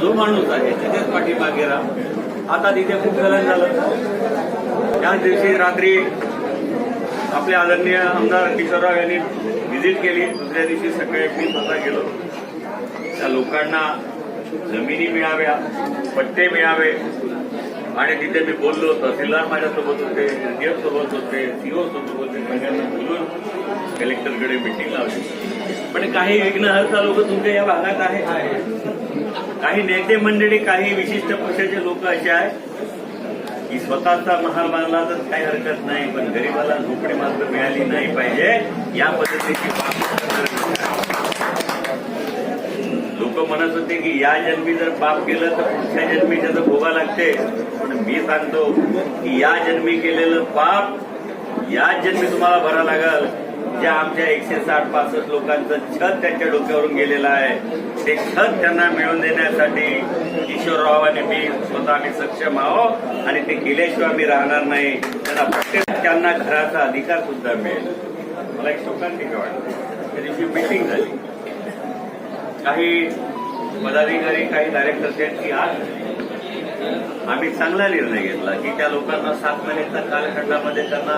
जो माणूस आहे त्याच्याच पाठीमागे राहा. आता तिथे खूप गलन झालं. त्याच दिवशी रात्री आपले आदरणीय आमदार किशोरराव यांनी व्हिजिट केली. दुसऱ्या दिवशी सकाळी मी स्वतः गेलो. त्या लोकांना जमिनी मिळाव्या पट्टे मिळावे. आणि तिथे मी बोललो तहसीलदार माझ्यासोबत होते एनडीएफ सोबत होते सीओ सोबत होते सगळ्यांना बोलून कलेक्टरकडे मिटिंग लावली. पण काही विघ्नहर्ता लोक तुमच्या या भागात आहे काही नेते मंडळी काही विशिष्ट पक्षाचे लोक असे आहेत की स्वतःचा महाल तर काही हरकत नाही पण गरीबाला झोपडी मात्र मिळाली नाही पाहिजे या पद्धतीची लोक म्हणत होते की या जन्मी जर पाप केलं तर पुढच्या जन्मी त्याचं भोगा लागते. पण मी सांगतो की या जन्मी केलेलं पाप या जन्मी तुम्हाला भरा लागल. ज्या आमच्या एकशे साठ पासष्ट लोकांचं छत त्यांच्या डोक्यावरून गेलेलं आहे. ते छत त्यांना मिळवून देण्यासाठी किशोरराव आणि मी स्वतः आम्ही सक्षम आहोत आणि ते केल्याशिवाय मी राहणार नाही. त्यांना प्रत्येक त्यांना घराचा अधिकार सुद्धा मिळेल. मला एक शोकांतिका वाटते. त्या दिवशी मिटिंग झाली. काही पदाधिकारी काही डायरेक्टर यांची आज आम्ही चांगला निर्णय घेतला की त्या लोकांना सात महिन्याच्या कालखंडामध्ये त्यांना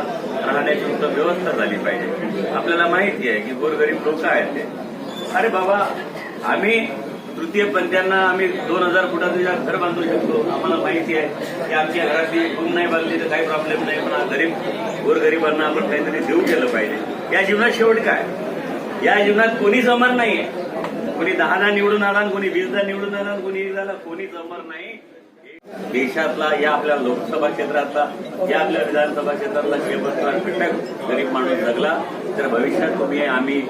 राहण्याची उत्तम व्यवस्था झाली पाहिजे. आपल्याला माहिती आहे की गोरगरीब लोक आहेत ते. अरे बाबा आम्ही तृतीय पंथ्यांना आम्ही दोन हजार फुटाचं घर बांधू शकतो. आम्हाला माहिती आहे की आमच्या घरातली रूम नाही बांधली तर काही प्रॉब्लेम नाही पण गरीब गोरगरिबांना आपण काहीतरी देऊ केलं पाहिजे. या जीवनात शेवट काय? या जीवनात कोणी जमर नाहीये. कोणी दहाला निवडून आला कोणी वीसदा निवडून आला आणि कोणी एक नाही. देशातला या आपल्या लोकसभा क्षेत्रातला या आपल्या विधानसभा क्षेत्रातला शेवटचा घटक गरीब माणूस जगला तर भविष्यात तुम्ही आम्ही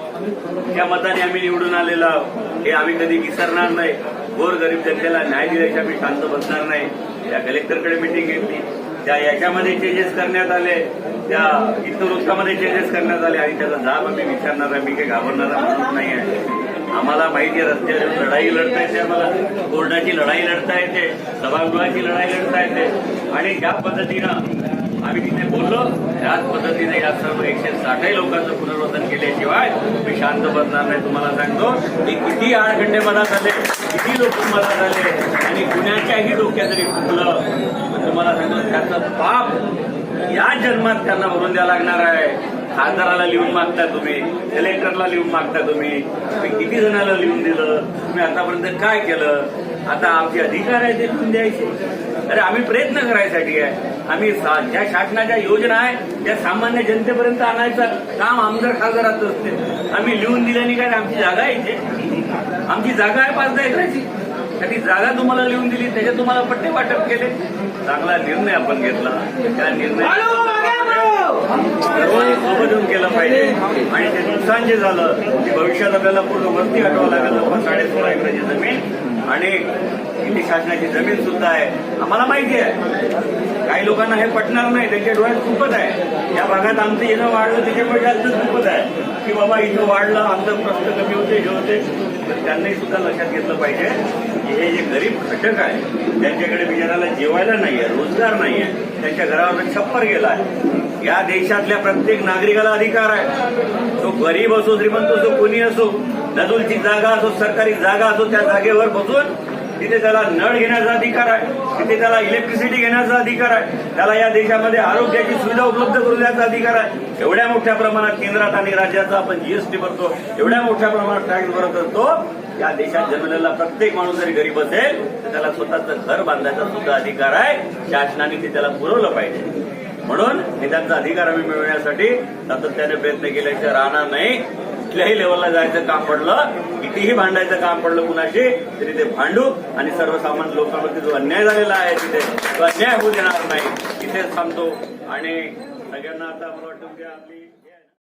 त्या मताने आम्ही निवडून आलेलो आहोत. हे आम्ही कधी विसरणार नाही. गोर गरीब जनतेला न्याय दिल्याची आम्ही शांत बसणार नाही. त्या कलेक्टरकडे मिटिंग घेतली. त्या याच्यामध्ये चेंजेस करण्यात आले. त्या इतर वृत्तामध्ये चेंजेस करण्यात आले. आणि त्याचा जाब आम्ही विचारणार आहे मी काही घाबरणारा माणूस नाही आहे. आम्हाला माहिती आहे रस्त्यावर लढाई लढता येते आम्हाला. कोर्टाची लढाई लढता येते सभागृहाची लढाई लढता येते. आणि ज्या पद्धतीनं आम्ही तिथे बोललो त्याच पद्धतीने या सर्व एकशे साठही लोकांचं पुनर्वसन केल्याशिवाय मी शांत बसणार नाही तुम्हाला सांगतो. की किती आडखंडे मला झाले किती लोक मला झाले आणि कुणाच्याही डोक्यात तरी फुटलं तुम्हाला सांगतो त्याचं पाप या जन्मात त्यांना भरून द्यावं लागणार आहे. खासदाराला लिहून मागता तुम्ही कलेक्टरला लिहून मागता तुम्ही. तुम्ही किती जणांना लिहून दिलं? तुम्ही आतापर्यंत काय केलं? आता आमचे अधिकार आहे ते लिहून द्यायचे. अरे आम्ही प्रयत्न करायसाठी आहे. आम्ही ज्या शासनाच्या योजना आहे त्या सामान्य जनतेपर्यंत आणायचं काम आमदार खासदारात असते. आम्ही लिहून दिल्याने काय आमची जागा आहे इथे? आमची जागा आहे पाच दहा एकराची. त्याची जागा तुम्हाला लिहून दिली त्याच्यात तुम्हाला पट्टे वाटप केले. चांगला निर्णय आपण घेतला. त्या निर्णय सर्वांनी सोबत केलं पाहिजे. आणि ते नुकसान जे झालं ते भविष्यात आपल्याला पूर्ण वरती हटवावं लागेल. जवळपास साडे सोळा एकराची जमीन आणि इथे शासनाची जमीन सुद्धा आहे. आम्हाला माहिती आहे. काही लोकांना हे पटणार नाही. त्यांच्या डोळ्यात खूपच आहे. या भागात आमचं येणं वाढलं त्याच्यामुळे जास्त खूपच आहे. की बाबा इथं वाढलं आमचं प्रश्न कमी होते हे होते. तर त्यांनाही सुद्धा लक्षात घेतलं पाहिजे की हे जे गरीब घटक आहे त्यांच्याकडे बिचाराला जेवायला नाही आहे रोजगार नाही आहे त्यांच्या घरावर छप्पर गेला आहे. या देशातल्या प्रत्येक नागरिकाला अधिकार आहे. तो गरीब असो श्रीमंत असो कोणी असो नदुलची जागा असो सरकारी जागा असो त्या जागेवर बसून तिथे त्याला नळ घेण्याचा अधिकार आहे. तिथे त्याला इलेक्ट्रिसिटी घेण्याचा अधिकार आहे. त्याला या देशामध्ये आरोग्याची सुविधा उपलब्ध करून द्यायचा अधिकार आहे. एवढ्या मोठ्या प्रमाणात केंद्रात आणि राज्याचा आपण जीएसटी भरतो. एवढ्या मोठ्या प्रमाणात टॅक्स भरत असतो. या देशात जन्मलेला प्रत्येक माणूस जरी गरीब असेल तर त्याला स्वतःचं घर बांधायचा सुद्धा अधिकार आहे. शासनाने ते त्याला पुरवलं पाहिजे. म्हणून हे त्यांचा अधिकार आम्ही मिळवण्यासाठी सातत्याने प्रयत्न केल्याशिवाय राहणार नाही. कुठल्याही लेवलला जायचं काम पडलं कितीही भांडायचं काम पडलं कुणाशी तरी ते भांडू. आणि सर्वसामान्य लोकांवरती जो अन्याय झालेला आहे तिथे तो अन्याय होऊ देणार नाही. तिथेच थांबतो. आणि सगळ्यांना आता मला वाटतं की आपली